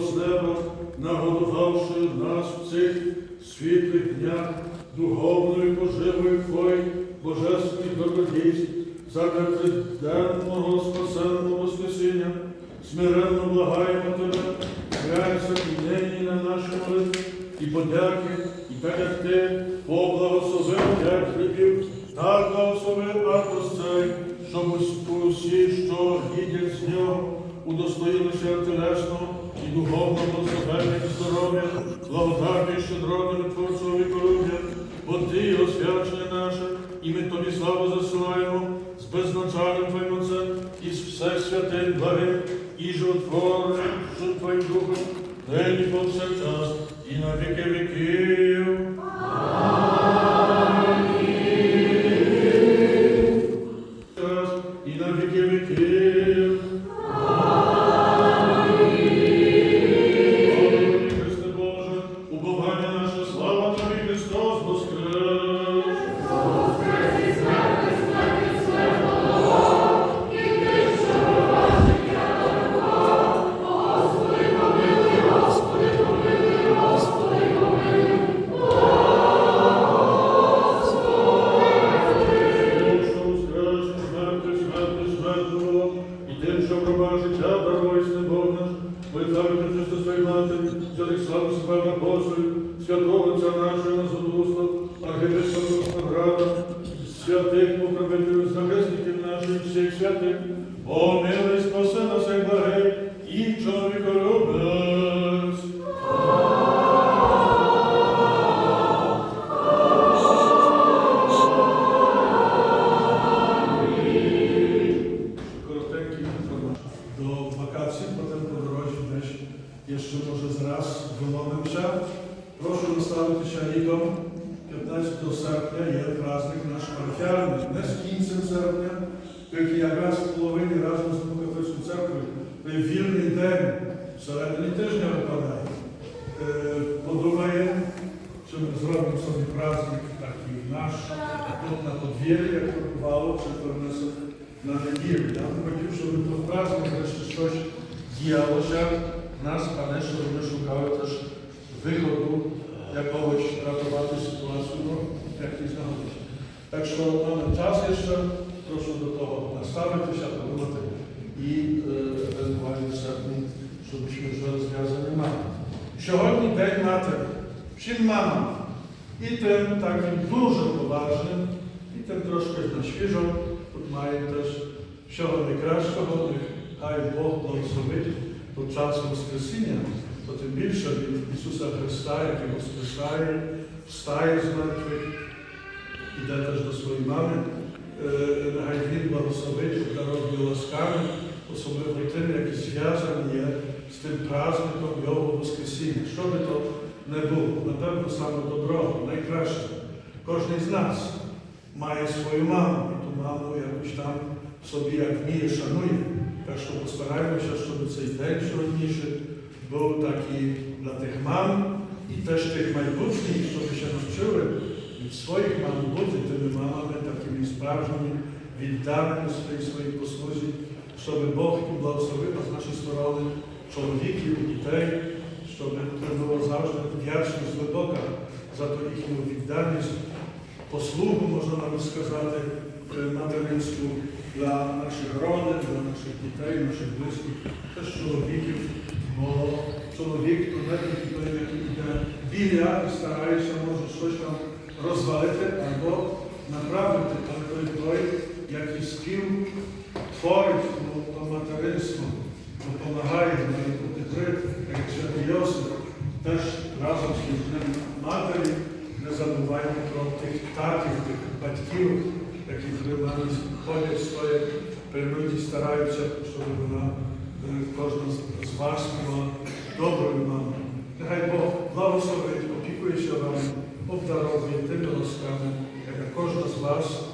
з неба, нагодувавши нас в цих світлих днях духовною поживою Твої божественних добродійств, задля триденного спасенного Воскресіння, смиренно благаємо Тебе, глянься і нині на наші молитви і подяки, і так як Ти поблагословив п'ять хлібів, так благослови Атос цей, щоб усі, що їдять з нього, удостоїлися телесного і духовного благословення і здоров'я, благодаті і щедротами Творцові віколюб'я, бо Ти є наше, і ми Тобі славу засилаємо з безначальним Твоїм Отцем і з всех святим благим і жотворим, що Твоїм Духом, нині повсякчас і на віки віків. Святих покровителю, захисників наших, всіх святих, з кінцем серпня, тільки якраз в половині разом з Богофильською церквою. Вільний день всередині тижня випадає. Е, Подумаємо, чи ми зробимо собі праздник такий наш, тут на подвір'ї, як бувало, чи перенесемо на неділю. Я хотів, щоб то праздник врешті щось діялося в нас, а не щоб ми шукали теж виходу якогось рятувати ситуацію, ну, як і знаходиться. Так що mamy час ще, прошу до того наставитися, подумати і е, евентуально серпні, ми вже розв'язання мали. Сьогодні День Матері. Всім мамам. І тим таким дуже поважним, і тим трошки на świeżo. Тут маємо теж всього найкращого, хай Бог благословить до часу Воскресіння, то тим більше від Ісуса Христа, який воскресає, встає з мертвих, іде теж до своєї мами. Е, Нехай Він благословить, обдаровує ласками, особливо тим, які зв'язані є з тим праздником Його Воскресіння. Що би то не було, напевно, саме доброго, найкраще. Кожен з нас має свою маму, і ту маму якось там собі як вміє, шанує. Так що постараємося, щоб цей день сьогоднішній був такий для тих мам і теж тих майбутніх, щоб ще навчили від своїх мам бути тими мамами, такими справжніми, відданими своїй своїй послузі, щоб Бог їм благословив з нашої сторони чоловіків, дітей, щоб це було завжди вдячність глибока за ту їхню відданість, послугу, можна навіть сказати, е, материнську для наших родин, для наших дітей, наших близьких, теж чоловіків, бо чоловік то тільки той, який йде біля і старається, може щось там розвалити або направити, той той, який спів творить то материнство, допомагає бути жити, як святий Йосип, теж разом з днем матері не забуваємо про тих татів, тих батьків, які при нами ходять, стоять, при стараються, щоб вона е, кожна з вас була доброю мамою. Нехай Бог благословить, опікується вами, обдаровує тими ласками, яка кожна з вас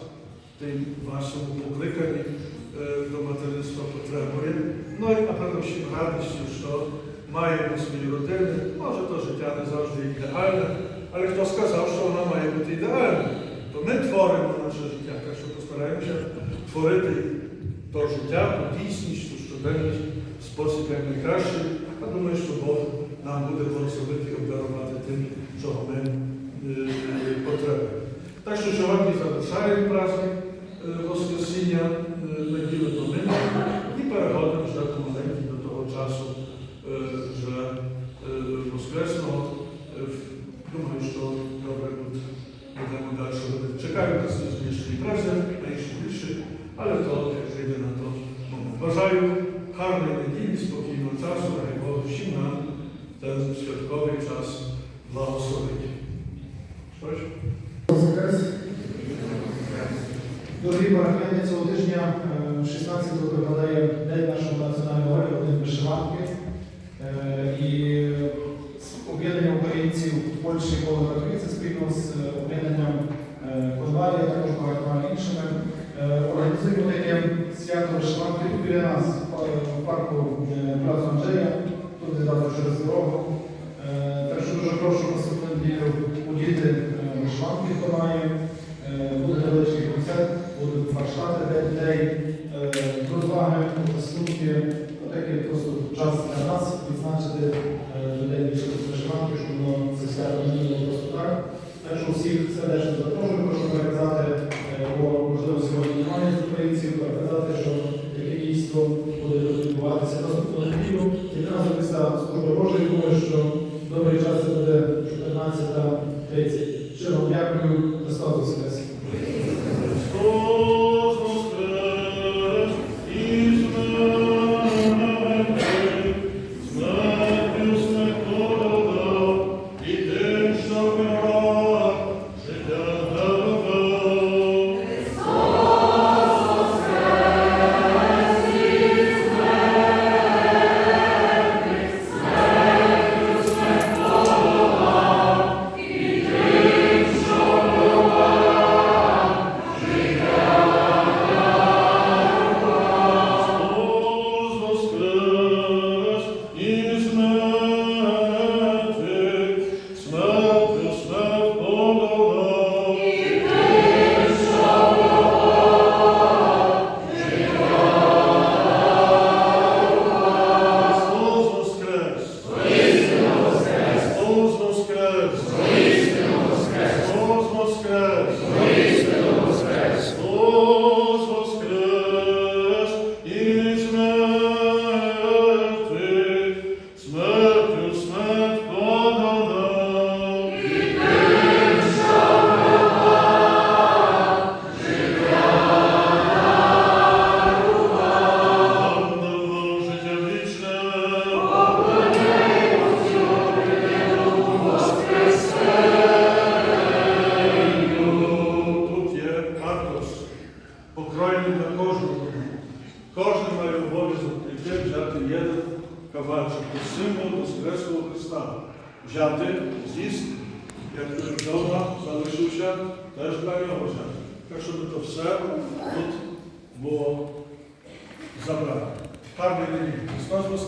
тим вашому покликанні е, до материнства потребує. Ну і напевно всім радістю, що маємо свої родини. Може, то життя не завжди ідеальне, але хто сказав, що вона має бути ідеальна, то ми творимо наше життя. Так що постараємося творити то життя, ту дійсність, ту щоденність спосіб як найкращий. А думаю, що Бог нам буде благословити і обдарувати тим, чого ми. Так що сьогодні завершаємо праздник е, Воскресіння е, неділі поминки і переходимо вже помаленьку до того часу е, вже е, Воскресного. Е, Думаю, що добре буде. Будемо далі робити. Чекаю нас збільшені праці, менше більше, але то як прийде на то. момент. Бажаю гарної неділі, спокійного часу, дай Бог всім нам ten святковий час благословить. Що Дорогі парафіяни, цього тижня, е, 16-го припадає День нашого національного героя, День вишиванки. Е, І об'єднання українців в Польщі коло Катовіці спільно з е, об'єднанням е, Конвалія, також багатьма іншими, е, організуємо таке свято вишиванки біля нас, в парку е, Анджея, тут відразу через дорогу. Е, Так що дуже прошу наступну неділю удіти е, вишиванки, хто має. Маршати для дітей, е, розваги, виступки. Отакий просто час для нас відзначити е, людей більше вишиванки, щоб воно це свято не було просто так. Так що всіх сердечно запрошую, прошу переказати, е, бо можливо сьогодні немає з українців, переказати, що таке дійство буде відбуватися наступного неділю. І одразу після служби Божої, думаю, що wzięty, zisk, jak już dobra, zaleszył się, też dla niego wzięty. Tak, żeby to wse było zabrane. Parę dni, z nazwą